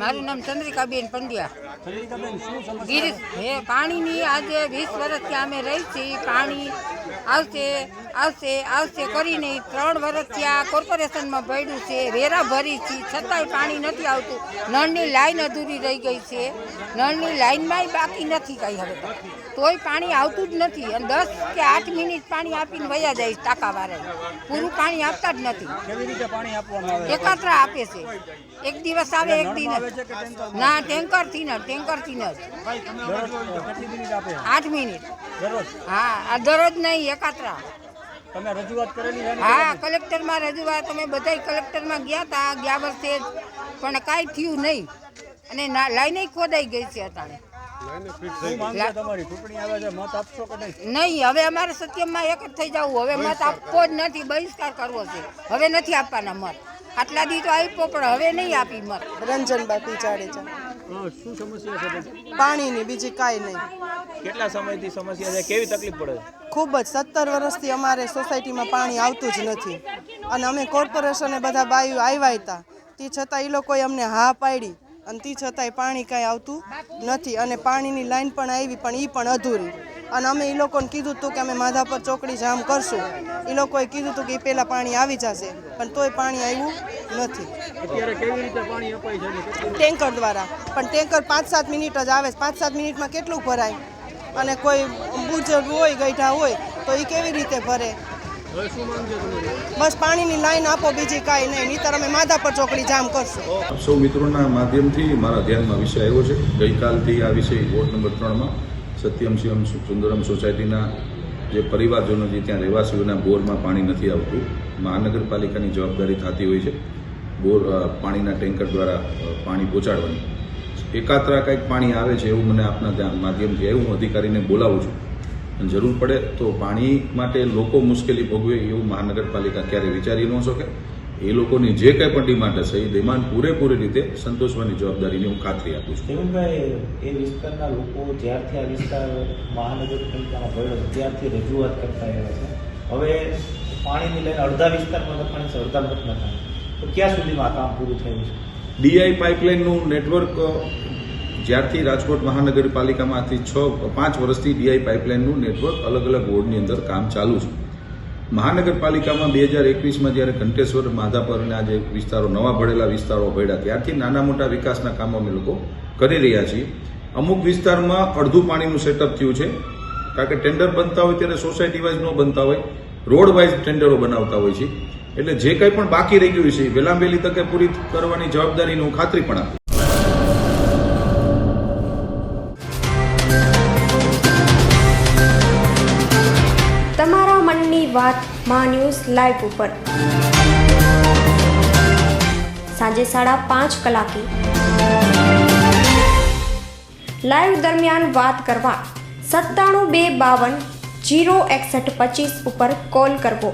મારું નામ ચંદ્રિકાબેન પંડ્યા. ચંદ્રિકાબેન શું હે પાણીની આજે વીસ વર્ષથી અમે રહી છીએ. પાણી આવશે આવશે આવશે કરીને ત્રણ વર્ષથી આ કોર્પોરેશનમાં ભર્યું છે વેરા ભરી છે છતાંય પાણી નથી આવતું. નળની લાઈન અધૂરી રહી ગઈ છે. નળની લાઈનમાંય બાકી નથી કાંઈ હવે તોય પાણી આવતું જ નથી અને દસ કે આઠ મિનિટ પાણી આપીને વયા જાય ટાંકાવાળા પૂરું પાણી આપતા જ નથી? એકાત્રા આપે છે. એક દિવસ આવે એક દિન? ના ટેન્કરથી ન ટેન્કરથી ન આઠ મિનિટ. હા આ દરરોજ નહીં એકાત્રા. તમે રજૂઆત કરેલી છે ને? હા કલેક્ટરમાં રજૂઆત. અમે બધાય કલેક્ટરમાં ગયા હતા ગયા વર્ષે પણ કાંઈ થયું નહીં. અને લાઈને ખોદાઈ ગઈ છે કે નહીં? હવે અમારે સત્યમમાં એક જ થઈ જવું. હવે મત આપવો જ નથી બહિષ્કાર કરવો છે. હવે નથી આપવાના મત. આટલા દી તો આપ્યો પણ હવે નહીં આપી મત. રંજનબા પી જાડેજા હા, શું સમસ્યા છે પાણીની બીજી કાંઈ નહીં. કેટલા સમયથી સમસ્યા છે? કેવી તકલીફ પડે છે? ખૂબ જ. સત્તર વર્ષથી અમારે સોસાયટીમાં પાણી આવતું જ નથી. અને અમે કોર્પોરેશને બધા બાયું આવ્યા હતા. તે છતાં એ લોકોએ અમને હા પાડી. અને તે છતાંય પાણી કાંઈ આવતું નથી. અને પાણીની લાઈન પણ આવી પણ એ પણ અધૂરી. અને અમે એ લોકોને કીધું હતું કે અમે માધાપર ચોકડી જામ કરશું. એ લોકોએ કીધું હતું કે એ પહેલાં પાણી આવી જશે. પણ તોય પાણી આવ્યું નથી. અત્યારે કેવી રીતે પાણી અપાય છે ને કેટલું? ટેન્કર દ્વારા. પણ ટેન્કર પાંચ સાત મિનિટ જ આવે છે. પાંચ સાત મિનિટમાં કેટલું ભરાય? અને કોઈ બુજુર્ગ હોય ગઈઠા હોય, તો એ કેવી રીતે ભરે? બસ પાણીની લાઈન આપો, બીજી કાંઈ નહીં. નહીતર અમે માધાપર ચોકડી જામ કરશું. સૌ મિત્રોના માધ્યમથી મારા ધ્યાનમાં વિષય આવ્યો છે. ગઈકાલથી આ વિષય વોર્ડ નંબર ત્રણમાં સત્યમ શિવમ સુંદરમ સોસાયટીના જે પરિવારજનો જે ત્યાં રહેવાસીઓના બોરમાં પાણી નથી આવતું, મહાનગરપાલિકાની જવાબદારી થતી હોય છે. બોર પાણીના ટેન્કર દ્વારા પાણી પહોંચાડવાની. એકાત્રા કંઈક પાણી આવે છે એવું મને આપના ધ્યાન માધ્યમથી હું અધિકારીને બોલાવું છું. અને જરૂર પડે તો પાણી માટે લોકો મુશ્કેલી ભોગવે એવું મહાનગરપાલિકા ક્યારેય વિચારી ન શકે. એ લોકોની જે કંઈ પણ ડિમાન્ડ હશે, એ ડિમાન્ડ પૂરેપૂરી રીતે સંતોષવાની જવાબદારીની હું ખાતરી આપું છું. જીવનભાઈ, એ વિસ્તારના લોકો જ્યારથી આ વિસ્તાર મહાનગરપાલિકામાં ગયો ત્યારથી રજૂઆત કરતા આવ્યા છે. હવે પાણીની લઈને અડધા વિસ્તારમાં પાણી છે, અડધા લખાણી તો ક્યાં સુધીમાં આ કામ પૂરું થયું છે? ડીઆઈ પાઇપલાઇનનું નેટવર્ક જ્યારથી રાજકોટ મહાનગરપાલિકામાંથી છ, પાંચ વર્ષથી ડીઆઈ પાઇપલાઇનનું નેટવર્ક અલગ અલગ વોર્ડની અંદર કામ ચાલુ છે. મહાનગરપાલિકામાં બે હજાર એકવીસમાં જ્યારે કંટેશ્વર માધાપર અને આ જે વિસ્તારો, નવા ભળેલા વિસ્તારો ભળ્યા ત્યારથી નાના મોટા વિકાસના કામો અમે લોકો કરી રહ્યા છીએ. અમુક વિસ્તારમાં અડધું પાણીનું સેટઅપ થયું છે, કારણ કે ટેન્ડર બનતા હોય ત્યારે સોસાયટી વાઇઝ ન બનતા હોય, રોડ વાઇઝ ટેન્ડરો બનાવતા હોય છે. એટલે જે કંઈ પણ બાકી રહી ગયું છે, એ વહેલા વહેલી તકે પૂરી કરવાની જવાબદારીની ખાતરી પણ આપું. તમારા મનની વાતમાં ન્યૂઝ લાઈવ ઉપર. સાંજે સાડા પાંચ કલાકે. લાઈવ દરમિયાન વાત કરવા. સત્તાણું બે બાવન જીરો એકસઠ પચીસ ઉપર કોલ કરવો.